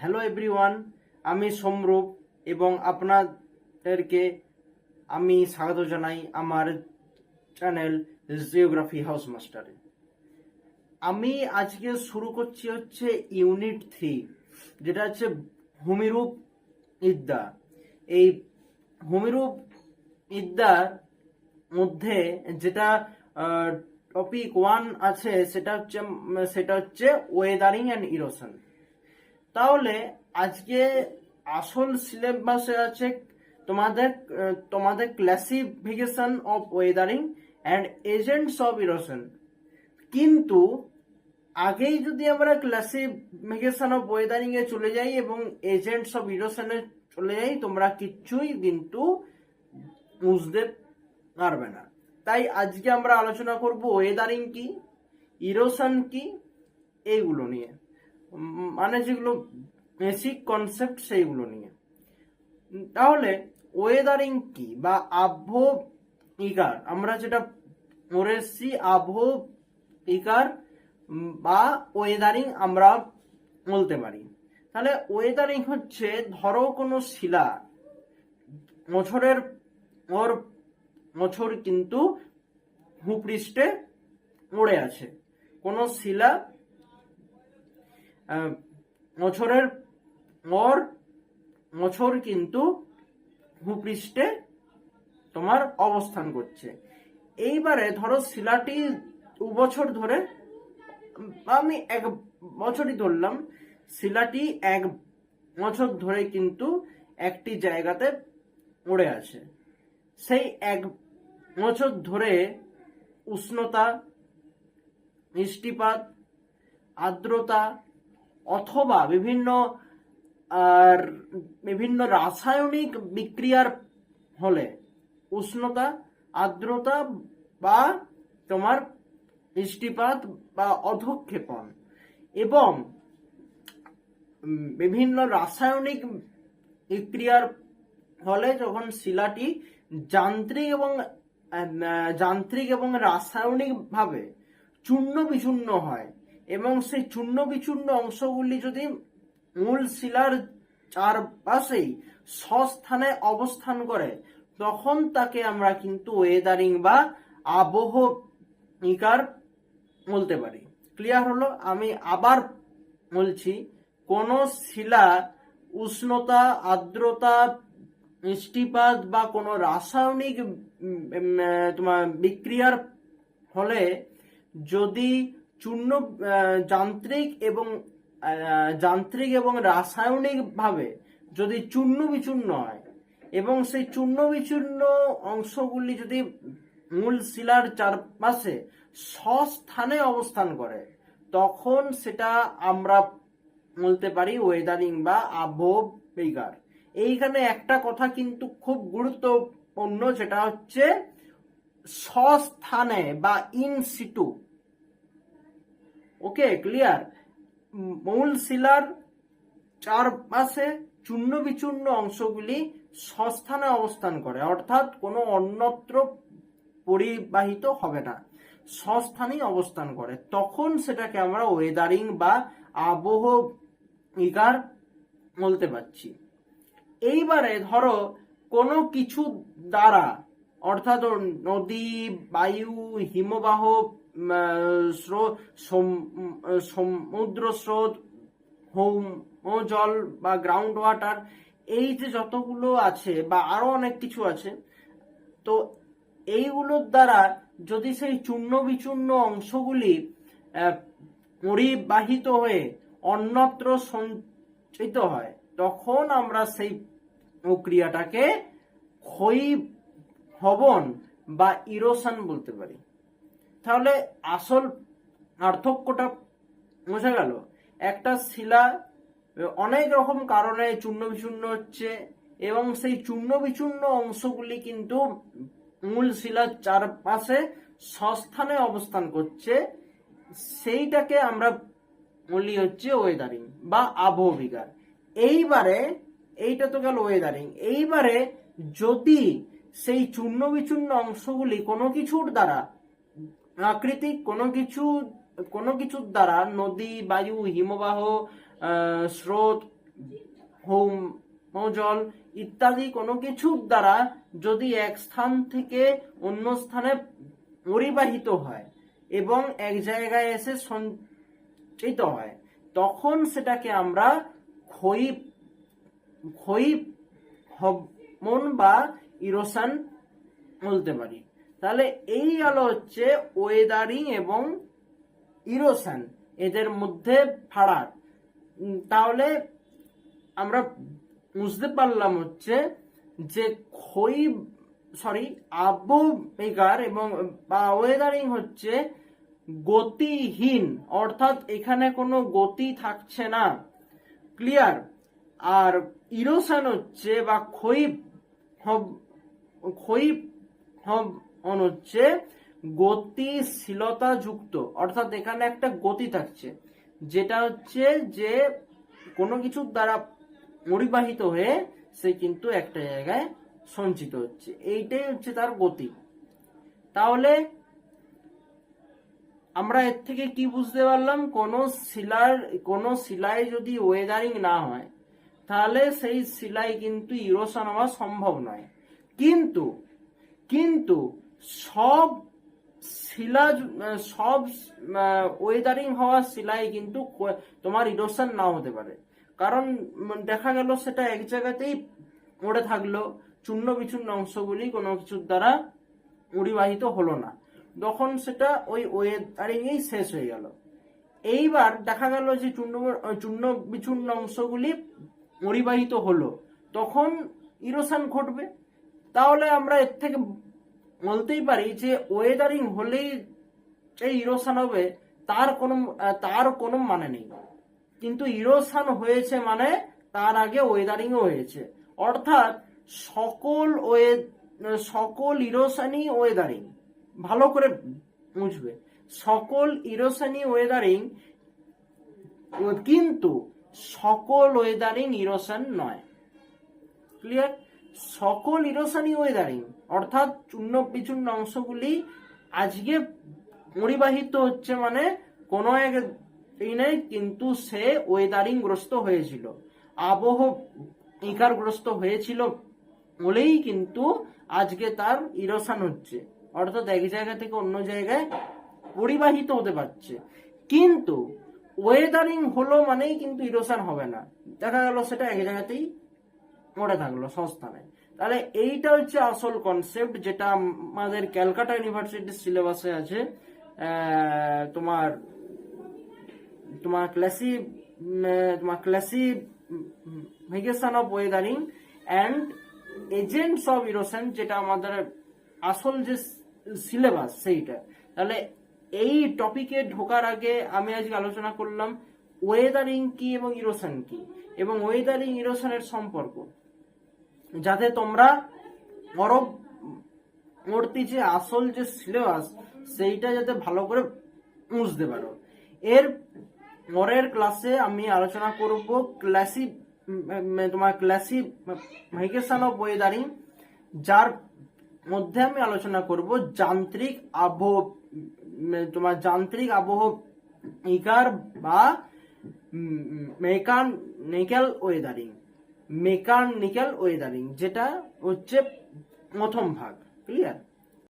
Hello everyone আমি সমরূপ এবং আপনাদেরকে আমি স্বাগত জানাই আমার চ্যানেল জিওগ্রাফি হাউস মাস্টারে আমি আজকে শুরু করছি হচ্ছে ইউনিট থ্রি যেটা হচ্ছে ভূমিরূপ বিদ্যা। এই ভূমিরূপ বিদ্যার মধ্যে যেটা টপিক ওয়ান আছে, সেটা হচ্ছে সেটা হচ্ছে ওয়েদারিং অ্যান্ড ইরোশন তাহলে আজকে আসল সিলেবাসে আছে তোমাদের তোমাদের classification of weathering and agents of erosion কিন্তু আগেই যদি আমরা ক্লাসিফিকেশন অফ ওয়েদারিং এ চলে যাই এবং এজেন্টস অফ ইরোশনে চলে যাই, তোমরা কিচ্ছুই কিন্তু বুঝতে পারবে না। তাই আজকে আমরা আলোচনা করব ওয়েদারিং কি ইরোশন কি, এইগুলো নিয়ে। মানে যেগুলো বেসিক কনসেপ্ট সেইগুলো নিয়ে। তাহলে ওয়েদারিং কি বা আবহবিকার আমরা যেটা পড়ে এসছি আবহবিকার উম, বা ওয়েদারিং আমরা বলতে পারি। তাহলে ওয়েদারিং হচ্ছে ধরো কোনো শিলা বছরের ওর বছর কিন্তু ভূপৃষ্ঠে পড়ে আছে। কোন শিলা বছরের ওর বছর কিন্তু ভূপৃষ্ঠে তোমার অবস্থান করছে। এইবারে ধরো শিলাটি দু বছর ধরে, আমি এক বছরই ধরলাম, শিলাটি এক বছর ধরে কিন্তু একটি জায়গাতে পড়ে আছে। সেই এক বছর ধরে উষ্ণতা বৃষ্টিপাত আর্দ্রতা অথবা বিভিন্ন, আর বিভিন্ন রাসায়নিক বিক্রিয়ার হলে উষ্ণতা, আর্দ্রতা বা তোমার বৃষ্টিপাত বা অধক্ষেপণ এবং বিভিন্ন রাসায়নিক বিক্রিয়ার ফলে যখন শিলাটি যান্ত্রিক এবং যান্ত্রিক এবং রাসায়নিক ভাবে চূর্ণ বিচূর্ণ হয় এবং সেই চূর্ণ বিচূর্ণ অংশগুলি যদি মূল শিলার চারপাশেই স্বস্থানে অবস্থান করে, তখন তাকে আমরা কিন্তু ওয়েদারিং বা আবহবিকার বলতে পারি। ক্লিয়ার হলো? আমি আবার বলছি, কোন শিলা উষ্ণতা, আর্দ্রতা বৃষ্টিপাত বা কোনো রাসায়নিক তোমার বিক্রিয়ার ফলে যদি চূর্ণ যান্ত্রিক এবং যান্ত্রিক এবং রাসায়নিক ভাবে যদি চূর্ণ বিচূর্ণ হয় এবং সেই চূর্ণ বিচূর্ণ অংশগুলি যদি মূল শিলার চারপাশে স্বস্থানে অবস্থান করে, তখন সেটা আমরা বলতে পারি ওয়েদারিং বা আবহবিকার এইখানে একটা কথা কিন্তু খুব গুরুত্বপূর্ণ যেটা হচ্ছে স্বস্থানে বা ইন সিটু ওকে ক্লিয়ার মূল শিলার চারপাশে চূর্ণ বিচূর্ণ অংশগুলি স্বস্থানে অবস্থান করে, অর্থাৎ কোনো অন্যত্র পরিবাহিত হবে না স্বস্থানেই অবস্থান করে। তখন সেটাকে আমরা ওয়েদারিং বা আবহবিকার বলতে পারছি। এইবারে ধরো কোনো কিছু দ্বারা, অর্থাৎ নদী, বায়ু, হিমবাহ উম, আহ, স্রো- সম- সমুদ্র স্রোত জল বা গ্রাউন্ড ওয়াটার এই যে যতগুলো আছে বা আরও অনেক কিছু আছে তো এইগুলোর দ্বারা যদি সেই চূর্ণ বিচূর্ণ অংশগুলি পরিবাহিত হয়ে অন্যত্র সঞ্চিত হয় তখন আমরা সেই প্রক্রিয়াটাকে ক্ষয়ী ভবন বা ইরোশন বলতে পারি। তাহলে আসল পার্থক্যটা বোঝা গেল। একটা শিলা অনেক রকম কারণে চূর্ণ বিচূর্ণ হচ্ছে এবং সেই চূর্ণ বিচূর্ণ অংশগুলি কিন্তু মূল শিলার চারপাশে সস্থানে অবস্থান করছে। সেইটাকে আমরা বলি হচ্ছে ওয়েদারিং বা আবহবিকার। এইবারে, এইটা তো গেল ওয়েদারিং এইবারে যদি সেই চূর্ণ বিচূর্ণ অংশগুলি কোনো কিছুর দ্বারা প্রাকৃতিক কোনো কিছু, কোনো কিছুর দ্বারা নদী, বায়ু, হিমবাহ স্রোত হোম জল ইত্যাদি কোনো কিছুর দ্বারা যদি এক স্থান থেকে অন্য স্থানে পরিবাহিত হয় এবং এক জায়গায় এসে সঞ্চিত হয়, তখন সেটাকে আমরা ক্ষয়ী ক্ষয়ী হমন বা ইরোশন বলতে পারি। তাহলে এই হলো হচ্ছে ওয়েদারিং এবং ইরোশন এদের মধ্যে ফারাক। তাহলে আমরা বুঝতে পারলাম হচ্ছে যে ক্ষয়ী সরি আবহবিকার এবং, বা ওয়েদারিং হচ্ছে গতিহীন, অর্থাৎ এখানে কোনো গতি থাকছে না। ক্লিয়ার আর ইরোশন হচ্ছে বা ক্ষয়ী হব- হব- হচ্ছে গতিশীলতা যুক্ত অর্থাৎ এখানে একটা গতি থাকছে, যেটা হচ্ছে যে কোনো কিছুর দ্বারা পরিবাহিত হয়ে সে কিন্তু একটা জায়গায় সঞ্চিত হচ্ছে। এইটাই হচ্ছে তার গতি। তাহলে আমরা এর থেকে কি বুঝতে পারলাম? কোন শিলার, কোন শিলায় যদি ওয়েদারিং না হয়, তাহলে সেই শিলায় কিন্তু ইরোশন হওয়া সম্ভব নয়। কিন্তু কিন্তু সব শিলা সব ওয়েদারিং হওয়া শিলায় কিন্তু তোমার ইরোশন নাও হতে পারে। কারণ দেখা গেল সেটা এক জায়গাতেই পড়ে থাকল, চূর্ণ বিচূর্ণ অংশগুলি কোনো কিছুর দ্বারা পরিবাহিত হলো না। তখন সেটা ওই ওয়েদারিংয়েই শেষ হয়ে গেল। এইবার দেখা গেল যে চূর্ণ চূর্ণ বিচূর্ণ অংশগুলি পরিবাহিত হলো, তখন ইরোশন ঘটবে। তাহলে আমরা এর থেকে বলতেই পারি যে ওয়েদারিং হলেই যে ইরোশন হবে, তার কোনো তার কোনো মানে নেই। কিন্তু ইরোশন হয়েছে মানে তার আগে ওয়েদারিংও হয়েছে। অর্থাৎ সকল ওয়ে সকল ইরোশনই ওয়েদারিং ভালো করে বুঝবে, সকল ইরোশনই ওয়েদারিং কিন্তু সকল ওয়েদারিং ইরোশন নয়। ক্লিয়ার সকল ইরোশনই ওয়েদারিং অর্থাৎ চূর্ণ বিচূর্ণ অংশগুলি আজকে পরিবাহিত হচ্ছে মানে কোনো এক দিনে কিন্তু সে ওয়েদারিং গ্রস্ত হয়েছিল। আবহ ইকারগ্রস্ত হয়েছিল বলেই কিন্তু আজকে তার ইরোশন হচ্ছে। অর্থাৎ এক জায়গা থেকে অন্য জায়গায় পরিবাহিত হতে পারছে। কিন্তু ওয়েদারিং হলো মানেই কিন্তু ইরোশন হবে না। দেখা গেল সেটা এক জায়গাতেই পড়ে থাকল সংস্থানে তাহলে এইটা হচ্ছে আসল কনসেপ্ট যেটা আমাদের ক্যালকাটা ইউনিভার্সিটির সিলেবাসে আছে তোমার তোমার ক্লাসি তোমার classification of weathering and agents of erosion যেটা আমাদের আসল যে সিলেবাস সেইটা। তাহলে এই টপিকে ঢোকার আগে আমি আজকে আলোচনা করলাম ওয়েদারিং কি এবং ইরোশন কি? এবং ওয়েদারিং ইরোশনের সম্পর্ক। যাতে তোমরা পরবর্তী যে আসল যে সিলেবাস সেইটা যাতে ভালো করে বুঝতে পারো। এর পরের ক্লাসে আমি আলোচনা করব ক্লাসি তোমার ক্লাসি মাইগ্রেশন অফ ওয়েদারিং যার মধ্যে আমি আলোচনা করব যান্ত্রিক আবহ তোমার যান্ত্রিক আবহ ইকার বা মেকানিক্যাল ওয়েদারিং মেকানিক্যাল ওয়েদারিং যেটা হচ্ছে প্রথম ভাগ ক্লিয়ার